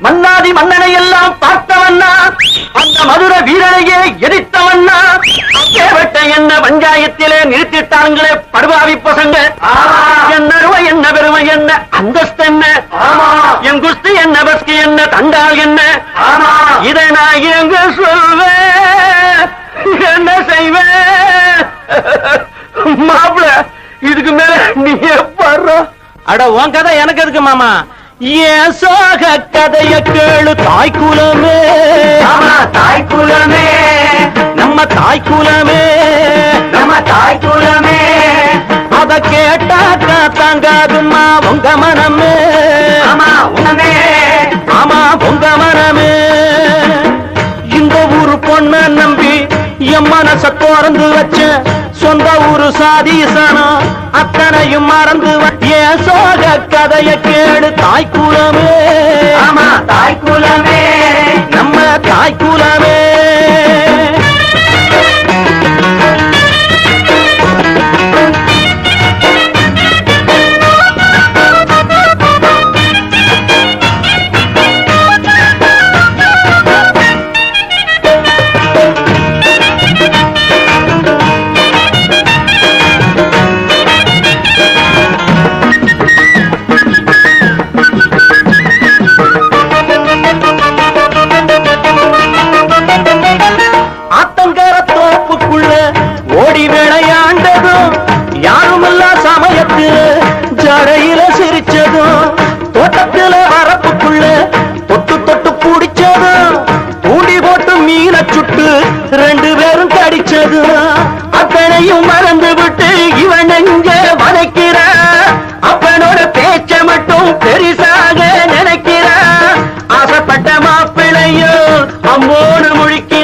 மன்னாதி மன்னனை எல்லாம் பார்த்தவன்னா அந்த மதுர வீரனையே எதிர்த்தவன்னா அப்பேவட்ட என்ன பஞ்சாயத்திலே நிறுத்திட்டாங்களே படுபாவி பசங்க. என்ன அருமை என்ன பெருமை என்ன அந்தஸ்து என்ன? என் குஸ்தி என்ன பஸ்கி என்ன தண்டால் என்ன? இதை நான் எங்க சொல்வேன். என்ன செய்வேன்? மாப்பிள இதுக்கு மேல நீ பாடுற அட உன் கதை எனக்கு எதுக்கு மாமா? ஏன் சோக கதைய கேளு தாய் குலமே? தாய் குலமே. நம்ம தாய் குலமே. நம்ம தாய் குலமே. அத கேட்டாக்கா தாங்காதும்மா உங்க மனமே. ஆமா உங்க மனமே. இந்த ஊரு பொண்ண நம்பி என் மனச திறந்து வச்ச சொந்த ஊரு சாதீசனம் அத்தனையும் மறந்து ஏன் சோக கதைய கேளு தாய் குலமே ஆமா தாய் குலமே நம்ம தாய் குலமே அம்போடு முழிக்கிறா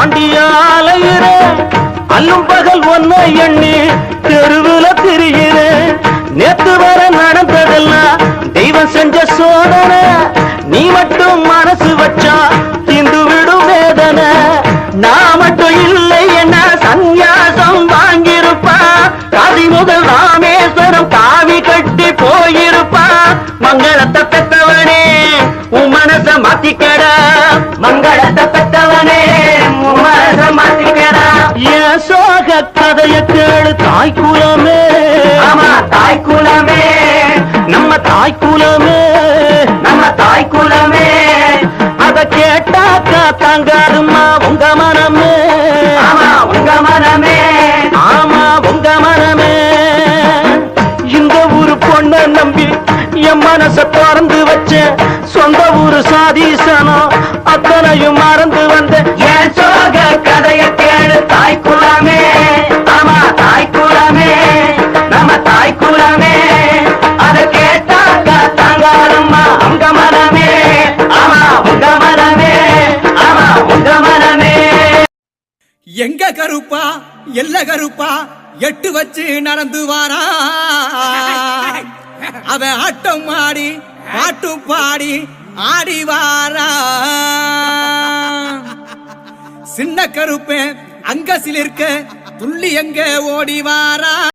ஆண்டியாலையிற அல்லும் பகல் ஒன்ன எண்ணி தெருவுல திரியிற நேத்து வர நடந்ததெல்லாம் தெய்வம் செஞ்ச சோதனை. நீ மட்டும் மனசு வச்சா இந்து விடும் வேதனை. நான் மட்டும் இல்லை என்ன சந்நியாசம் வாங்கியிருப்பா. காதி முதல் ராமேஸ்வரம் காவி கட்டி போயிருப்பா. மங்களத்தை கேளு தாய் குலமே தாய் குலமே நம்ம தாய் குலமே நம்ம தாய் குலமே அத கேட்டாக்கா தாங்காதும்மா உங்க மனமே. ஆமா உங்க மனமே. ஆமா உங்க மனமே. இந்த ஊரு பொண்ண நம்பி என் மனச திறந்து வச்ச சொந்த ஊரு சாதீசனம் அத்தனையும் மறந்து வந்த என் சோக கதைய கேளு தாய் குலமே எங்க கருப்பா? எல்ல கருப்பா? எட்டு வச்சு நடந்து வாரா. அவன் ஆட்டம் ஆடி பாட்டும் பாடி ஆடி வாரா. சின்ன கருப்பேன் அங்க சிலிர்க்க துள்ளி எங்க ஓடி வாரா.